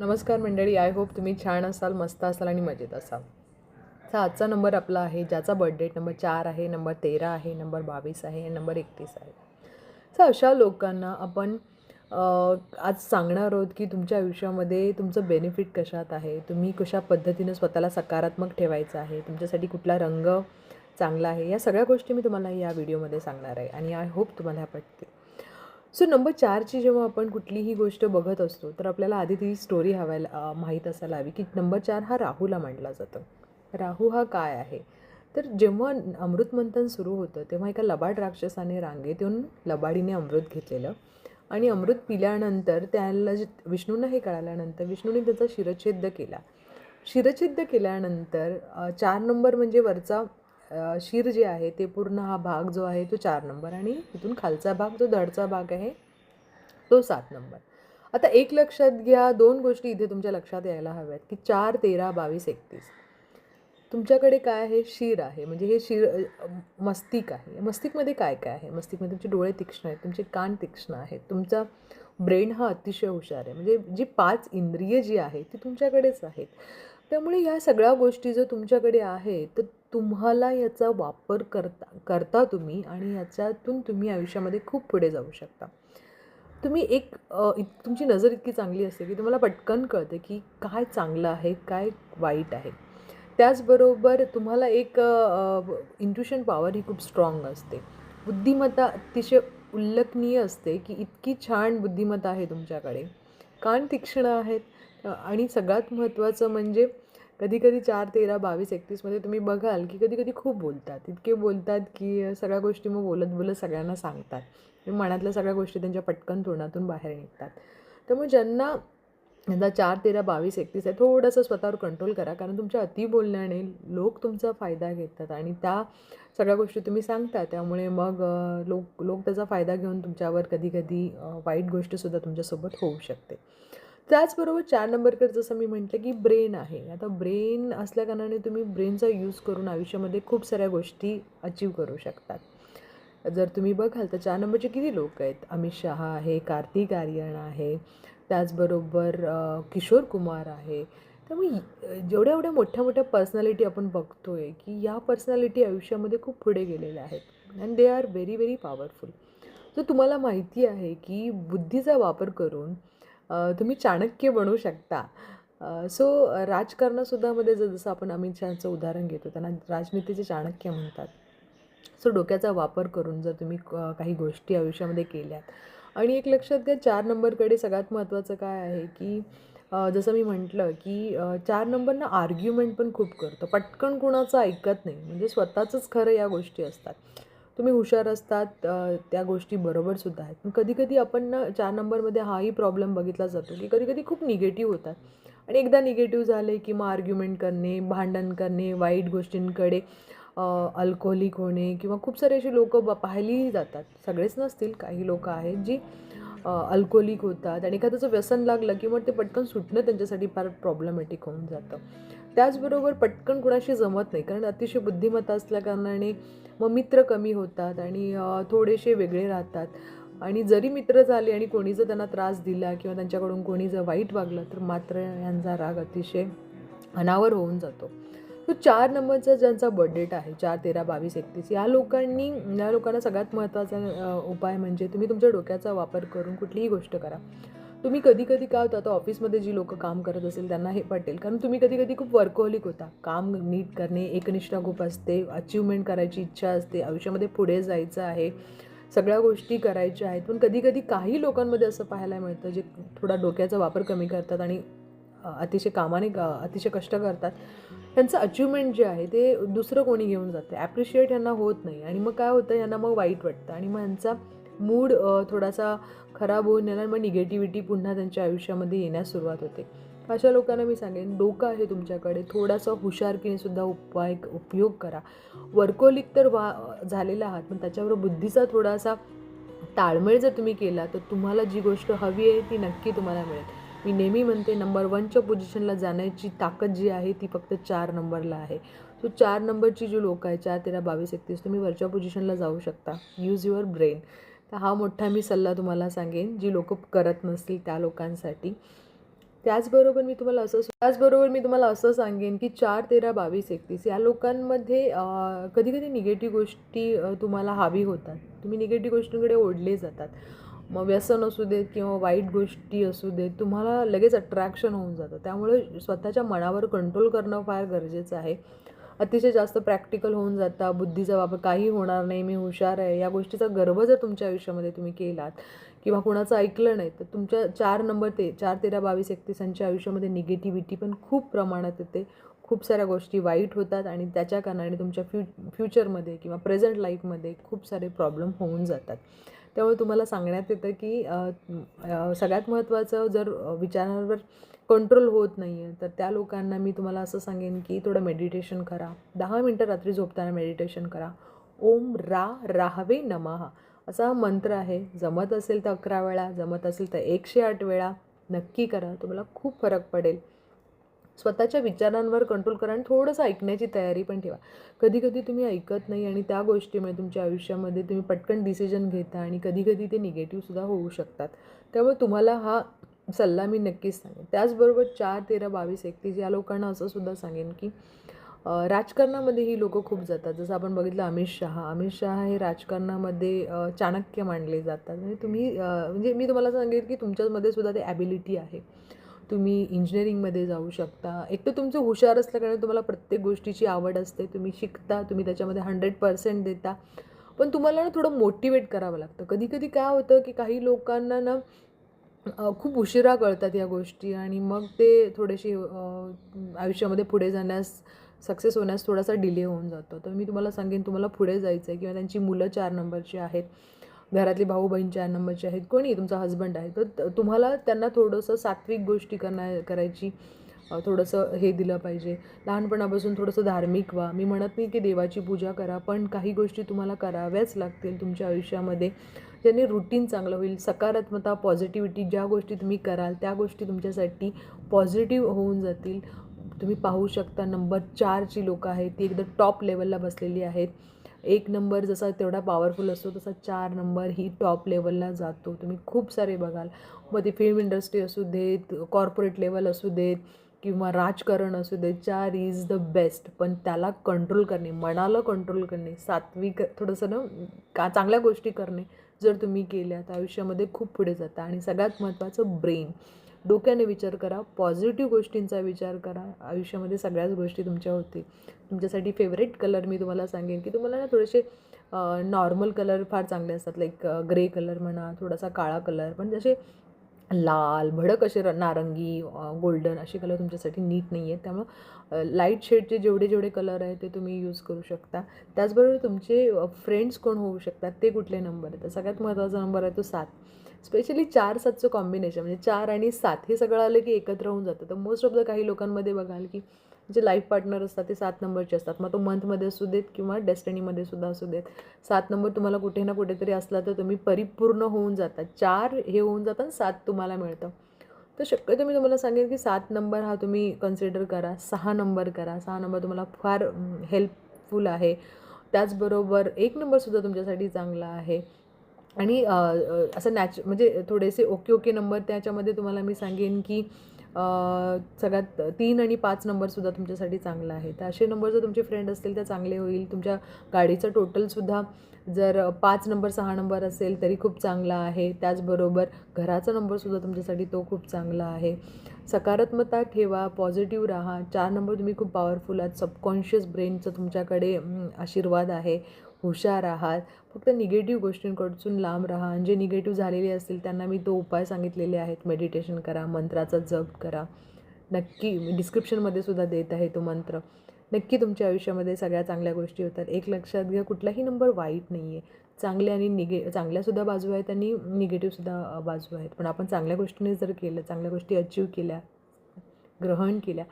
नमस्कार मंडळी I hope तुम्ही छान असाल मस्त असाल आणि मजेत असाल. तर आजचा नंबर आपला आहे ज्याचा बर्थडे नंबर चार आहे नंबर तेरा आहे नंबर बावीस आहे नंबर एकतीस आहे. तर अशा लोकांना आपण आज सांगणार आहोत की तुमच्या आयुष्यामध्ये तुमचं बेनिफिट कशात आहे? तुम्ही कशा पद्धतीनं स्वतःला सकारात्मक ठेवायचं आहे? तुमच्यासाठी कुठला रंग चांगला आहे? या सगळ्या गोष्टी मी तुम्हाला या व्हिडिओमध्ये सांगणार आहे. आणि आय होप तुम्हाला ह्या पटतील सो नंबर चारची जेव्हा आपण कुठलीही गोष्ट बघत असतो तर आपल्याला आधी ती स्टोरी हवायला माहीत असायला हवी की नंबर चार हा राहूला मांडला जातो. राहू हा काय आहे? तर जेव्हा अमृतमंथन सुरू होतं तेव्हा एका लबाड राक्षसाने रांगेत येऊन लबाडीने अमृत घेतलेलं आणि अमृत पिल्यानंतर त्याला जे विष्णूंना हे कळाल्यानंतर विष्णूने त्याचा शिरच्छेद केला. शिरच्छेद केल्यानंतर चार नंबर म्हणजे वरचा शिर जे आहे ते पूर्ण हा भाग जो आहे तो चार नंबर आणि इथून खालचा भाग जो धडचा भाग आहे तो सात नंबर. आता एक लक्षात घ्या दोन गोष्टी इथे तुमच्या लक्षात यायला हव्यात की चार तेरा बावीस एकतीस. तुमच्याकडे काय आहे? शिर आहे. म्हणजे हे शिर मस्तिक आहे. मस्तिकमध्ये काय काय आहे? मस्तिकमध्ये तुमचे डोळे तीक्ष्ण आहेत तुमचे कान तीक्ष्ण आहेत तुमचा ब्रेन हा अतिशय हुशार आहे. म्हणजे जी पाच इंद्रिय जी आहेत ती तुमच्याकडेच आहेत. त्यामुळे ह्या सगळ्या गोष्टी जर तुमच्याकडे आहे तर तुम्हाला याचा वापर करता करता तुम्ही आणि याच्यातून तुम्ही आयुष्यामध्ये खूप पुढे जाऊ शकता. तुम्ही एक इत तुमची नजर इतकी चांगली असते की तुम्हाला पटकन कळते की काय चांगलं आहे काय वाईट आहे. त्याचबरोबर तुम्हाला एक इंट्युशन पॉवर ही खूप स्ट्रॉंग असते. बुद्धिमत्ता अतिशय उल्लेखनीय असते की इतकी छान बुद्धिमत्ता आहे तुमच्याकडे. कान तीक्ष्ण आहेत. आणि सगळ्यात महत्त्वाचं म्हणजे कधी कधी चार तेरा बावीस एकतीसमध्ये तुम्ही बघाल की कधी कधी खूप बोलतात. इतके बोलतात की सगळ्या गोष्टी मग बोलत बोलत सगळ्यांना सांगतात. म्हणजे मनातल्या सगळ्या गोष्टी त्यांच्या पटकन तोंडातून बाहेर निघतात. त्यामुळे ज्यांना यंदा चार तेरा बावीस एकतीस आहे थोडंसं स्वतःवर कंट्रोल करा. कारण तुमच्या अति बोलण्याने लोक तुमचा फायदा घेतात आणि त्या सगळ्या गोष्टी तुम्ही सांगता. त्यामुळे मग लोक लोक त्याचा फायदा घेऊन तुमच्यावर कधी कधी वाईट गोष्टसुद्धा तुमच्यासोबत होऊ शकते. त्याचबरोबर चार नंबरकडे जसं मी म्हटलं की ब्रेन आहे. आता ब्रेन असल्याकारणाने तुम्ही ब्रेनचा यूज करून आयुष्यामध्ये खूप साऱ्या गोष्टी अचीव करू शकतात. जर तुम्ही बघाल तर चार नंबरचे किती लोक आहेत? अमित शहा आहे कार्तिक आर्यन आहे त्याचबरोबर किशोर कुमार आहे. त्यामुळे जेवढ्या एवढ्या मोठ्या मोठ्या पर्सनॅलिटी आपण बघतो आहे की या पर्सनॅलिटी आयुष्यामध्ये खूप पुढे गेलेल्या आहेत. And they are very very powerful तर तुम्हाला माहिती आहे की बुद्धीचा वापर करून तुम्ही चाणक्य बनू शकता. सो राजकारणासुद्धामध्ये जर जसं आपण अमित शहाचं उदाहरण घेतो त्यांना राजनीतीचे चाणक्य म्हणतात. सो डोक्याचा वापर करून जर तुम्ही क- काही गोष्टी आयुष्यामध्ये केल्यात. आणि एक लक्षात घ्या चार नंबरकडे सगळ्यात महत्त्वाचं काय आहे की जसं मी म्हटलं की चार नंबरनं आर्ग्युमेंट पण खूप करतो. पटकन कुणाचं ऐकत नाही. म्हणजे स्वतःचंच खरं या गोष्टी असतात. तुम्ही हुशार असतात त्या गोष्टी बरोबरसुद्धा आहेत. पण कधीकधी आपण ना चार नंबरमध्ये हाही प्रॉब्लेम बघितला जातो की कधीकधी खूप निगेटिव्ह होतात. आणि एकदा निगेटिव्ह झाले की मग आर्ग्युमेंट करणे भांडण करणे वाईट गोष्टींकडे अल्कोहोलिक होणे किंवा खूप सारे अशी लोक ब पाहिलीही जातात. सगळेच नसतील काही लोकं आहेत जी अल्कोहोलिक होतात. आणि एखाद्याचं व्यसन लागलं की मग ते पटकन सुटणं त्यांच्यासाठी फार प्रॉब्लेमॅटिक होऊन जातं. त्याचबरोबर पटकन कुणाशी जमत नाही कारण अतिशय बुद्धिमत्ता असल्याकारणाने मग मित्र कमी होतात आणि थोडेसे वेगळे राहतात. आणि जरी मित्र झाले आणि कोणी जर त्यांना त्रास दिला किंवा त्यांच्याकडून कोणी जर वाईट वागलं तर मात्र यांचा राग अतिशय अनावर होऊन जातो. तो चार नंबरचा ज्यांचा बर्थडेट आहे चार तेरा बावीस एकतीस या लोकांनी या लोकांना सगळ्यात महत्त्वाचा उपाय म्हणजे तुम्ही तुमच्या डोक्याचा वापर करून कुठलीही गोष्ट करा. तुम्ही कधी कधी काय होतं आता ऑफिसमध्ये जी लोक काम करत असेल त्यांना हे पटेल. कारण तुम्ही कधी कधी खूप वर्कहोलिक होता. काम नीट करणे एकनिष्ठा खूप असते अचिव्हमेंट करायची इच्छा असते आयुष्यामध्ये पुढे जायचं आहे सगळ्या गोष्टी करायच्या आहेत. पण कधी कधी काही लोकांमध्ये असं पाहायला मिळतं जे थोडा डोक्याचा वापर कमी करतात आणि अतिशय कामाने अ, अतिशय कष्ट करतात. त्यांचं अचिव्हमेंट जे आहे ते दुसरं कोणी घेऊन जाते. ॲप्रिशिएट यांना होत नाही. आणि मग काय होतं यांना मग वाईट वाटतं. आणि मग यांचा मूड थोडासा खराब होऊन येणार मग निगेटिव्हिटी पुन्हा त्यांच्या आयुष्यामध्ये येण्यास सुरुवात होते. अशा लोकांना मी सांगेन डोकं आहे तुमच्याकडे थोडासा हुशारकीने सुद्धा उपाय उपयोग करा. वर्कोलिक तर वा झालेला आहात पण त्याच्याबरोबर बुद्धीचा थोडासा ताळमेळ जर तुम्ही केला तर तुम्हाला जी गोष्ट हवी आहे ती नक्की तुम्हाला मिळेल. मी नेहमी म्हणते नंबर वनच्या पोझिशनला जाण्याची ताकद जी आहे ती फक्त चार नंबरला आहे. सो चार नंबरची जी लोक आहे चार तेरा बावीस एकतीस तुम्ही वरच्या पोझिशनला जाऊ शकता. यूज युअर ब्रेन तर हा मोठा मी सल्ला तुम्हाला सांगेन जी लोक करत नसतील त्या लोकांसाठी. त्याचबरोबर मी तुम्हाला असं त्याचबरोबर मी तुम्हाला असं सांगेन की चार तेरा बावीस एकतीस या लोकांमध्ये कधी कधी निगेटिव्ह गोष्टी तुम्हाला हवी होतात. तुम्ही निगेटिव्ह गोष्टींकडे ओढले जातात. मग व्यसन असू देत किंवा वाईट गोष्टी असू देत तुम्हाला लगेच अट्रॅक्शन होऊन जातं. त्यामुळे स्वतःच्या मनावर कंट्रोल करणं फार गरजेचं आहे. अतिशय जास्त प्रॅक्टिकल होऊन जाता बुद्धीचा वापर काही होणार नाही मी हुशार आहे या गोष्टीचा गर्व जर तुमच्या आयुष्यामध्ये तुम्ही केलात किंवा कुणाचं ऐकलं नाही तर तुमच्या चार नंबर ते चार तेरा बावीस एकतीसांच्या आयुष्यामध्ये निगेटिव्हिटी पण खूप प्रमाणात येते. खूप साऱ्या गोष्टी वाईट होतात आणि त्याच्या कारणाने तुमच्या फ्यु फ्युचरमध्ये किंवा प्रेझेंट लाईफमध्ये खूप सारे प्रॉब्लेम होऊन जातात. त्यामुळे तुम्हाला सांगण्यात येतं की सगळ्यात महत्त्वाचं जर विचारांवर कंट्रोल होत नाही आहे तर त्या लोकांना मी तुम्हाला असं सांगेन की थोडं मेडिटेशन करा. दहा मिनटं रात्री झोपताना मेडिटेशन करा. ओम रा राहवे नमहा असा हा मंत्र आहे. जमत असेल तर अकरा वेळा जमत असेल तर एकशे आठ वेळा नक्की करा. तुम्हाला खूप फरक पडेल. स्वतःच्या विचारांवर कंट्रोल करा आणि थोडंसं ऐकण्याची तयारी पण ठेवा. कधी कधी तुम्ही ऐकत नाही आणि त्या गोष्टीमुळे तुमच्या आयुष्यामध्ये तुम्ही पटकन डिसिजन घेता आणि कधीकधी ते निगेटिव्हसुद्धा होऊ शकतात. त्यामुळे तुम्हाला हा सल्ला मी नक्कीच सांगेन. त्याचबरोबर चार तेरा बावीस एकतीस या लोकांना असं सुद्धा सांगेन की राजकारणामध्ये ही लोकं खूप जातात. जसं आपण बघितलं अमित शहा. अमित शहा हे राजकारणामध्ये चाणक्य मानले जातात. म्हणजे तुम्ही म्हणजे मी तुम्हाला सांगेन की तुमच्यामध्ये सुद्धा ते ॲबिलिटी आहे. तुम्ही इंजिनिअरिंगमध्ये जाऊ शकता. एक तर तुमचं हुशार असल्याकारणे तुम्हाला प्रत्येक गोष्टीची आवड असते. तुम्ही शिकता तुम्ही त्याच्यामध्ये हंड्रेड पर्सेंट देता. पण तुम्हाला ना थोडं मोटिवेट करावं लागतं. कधी कधी काय होतं की काही लोकांना ना खूप उशिरा कळतात या गोष्टी आणि मग ते थोडेसे आयुष्यामध्ये पुढे जाण्यास सक्सेस होण्यास थोडासा डिले होऊन जातो. तर मी तुम्हाला सांगेन तुम्हाला पुढे जायचं आहे किंवा त्यांची मुलं चार नंबरची आहेत घरातली भाऊ बहीण चार नंबरचे आहेत कोणी तुमचा हजबंड आहे तर तुम्हाला त्यांना थोडंसं सात्विक गोष्टी करण्या करायची थोडंसं हे दिलं पाहिजे. लहानपणापासून थोडंसं धार्मिक व्हा. मी म्हणत नाही की देवाची पूजा करा पण काही गोष्टी तुम्हाला कराव्याच लागतील तुमच्या आयुष्यामध्ये. ज्याने रुटीन चांगलं होईल सकारात्मकता पॉझिटिव्हिटी ज्या गोष्टी तुम्ही कराल त्या गोष्टी तुमच्यासाठी पॉझिटिव्ह होऊन जातील. तुम्ही पाहू शकता नंबर चारची लोकं आहेत ती एकदम टॉप लेवलला बसलेली आहेत. एक नंबर जसा तेवढा पॉवरफुल असतो तसा चार नंबर ही टॉप लेवलला जातो. तुम्ही खूप सारे बघाल. मग ते फिल्म इंडस्ट्री असू देत कॉर्पोरेट लेवल असू देत किंवा राजकारण असू दे चार इज द बेस्ट पण त्याला कंट्रोल करणे मनाला कंट्रोल करणे सात्विक थोडंसं ना का चांगल्या गोष्टी करणे जर तुम्ही केल्या तर आयुष्यामध्ये खूप पुढे जाता. आणि सगळ्यात महत्त्वाचं ब्रेन डोक्याने विचार करा पॉझिटिव्ह गोष्टींचा विचार करा. आयुष्यामध्ये सगळ्याच गोष्टी तुमच्या होतील. तुमच्यासाठी फेवरेट कलर मी तुम्हाला सांगेन की तुम्हाला ना थोडेसे नॉर्मल कलर फार चांगले असतात. लाईक ग्रे कलर म्हणा थोडासा काळा कलर पण जसे लाल भडक असे र नारंगी गोल्डन असे कलर तुमच्यासाठी नीट नाही आहेत त्यामुळं लाइट शेडचे जेवढे जेवढे कलर आहेत ते तुम्ही यूज करू शकता. त्याचबरोबर तुमचे फ्रेंड्स कोण होऊ शकतात ते कुठले नंबर आहेत? तर सगळ्यात महत्त्वाचा नंबर आहे तो सात. स्पेशली चार सातचं कॉम्बिनेशन म्हणजे चार आणि सात हे सगळं आलं की एकत्र होऊन जातं. तर मोस्ट ऑफ द काही लोकांमध्ये बघाल की जे लाईफ पार्टनर असतात ते सात नंबरचे असतात. मग तो मंथमध्ये असू देत किंवा डेस्टनीमध्ये सुद्धा असू देत. सात नंबर तुम्हाला कुठे ना कुठेतरी असला तर तुम्ही परिपूर्ण होऊन जातात चार हे होऊन जातात आणि सात तुम्हाला मिळतं. तर शक्यतो मी तुम्हाला सांगेन की सात नंबर हा तुम्ही कन्सिडर करा. सहा नंबर करा. सहा नंबर तुम्हाला फार हेल्पफुल आहे. त्याचबरोबर एक नंबरसुद्धा तुमच्यासाठी चांगला आहे. आणि असं नॅच म्हणजे थोडेसे ओके ओके नंबर त्याच्यामध्ये तुम्हाला मी सांगेन की सगळ्यात तीन आणि पाच नंबरसुद्धा तुमच्यासाठी चांगला आहे. तर असे नंबर जर तुमचे फ्रेंड असतील तर चांगले होईल. तुमच्या गाडीचं टोटलसुद्धा जर पाच नंबर सहा नंबर असेल तरी खूप चांगला आहे. त्याचबरोबर घराचा नंबरसुद्धा तुमच्यासाठी तो खूप चांगला आहे. सकारात्मकता ठेवा पॉझिटिव्ह राहा. चार नंबर तुम्ही खूप पॉवरफुल आहात. सबकॉन्शियस ब्रेनचं तुमच्याकडे आशीर्वाद आहे. हुशार आहात. फक्त निगेटिव्ह गोष्टींकडून लांब राहा आणि जे निगेटिव्ह झालेले असतील त्यांना मी तो उपाय सांगितलेले आहेत. मेडिटेशन करा मंत्राचा जप करा. नक्की मी डिस्क्रिप्शनमध्ये सुद्धा देत आहे तो मंत्र. नक्की तुमच्या आयुष्यामध्ये सगळ्या चांगल्या गोष्टी होतात. एक लक्षात घ्या कुठलाही नंबर वाईट नाही आहे चांगले आणि निगे चांगल्यासुद्धा बाजू आहेत आणि निगेटिव्हसुद्धा बाजू आहेत. पण आपण चांगल्या गोष्टीने जर केलं चांगल्या गोष्टी अचीव केल्या ग्रहण केल्या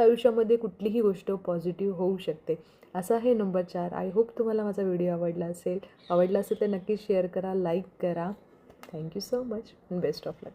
तर आयुष्यामध्ये कुठलीही गोष्ट पॉझिटिव्ह होऊ शकते. असा आहे नंबर चार. आय होप तुम्हाला माझा व्हिडिओ आवडला असेल. आवडला असेल तर नक्की शेअर करा लाईक करा. Thank you so much best of luck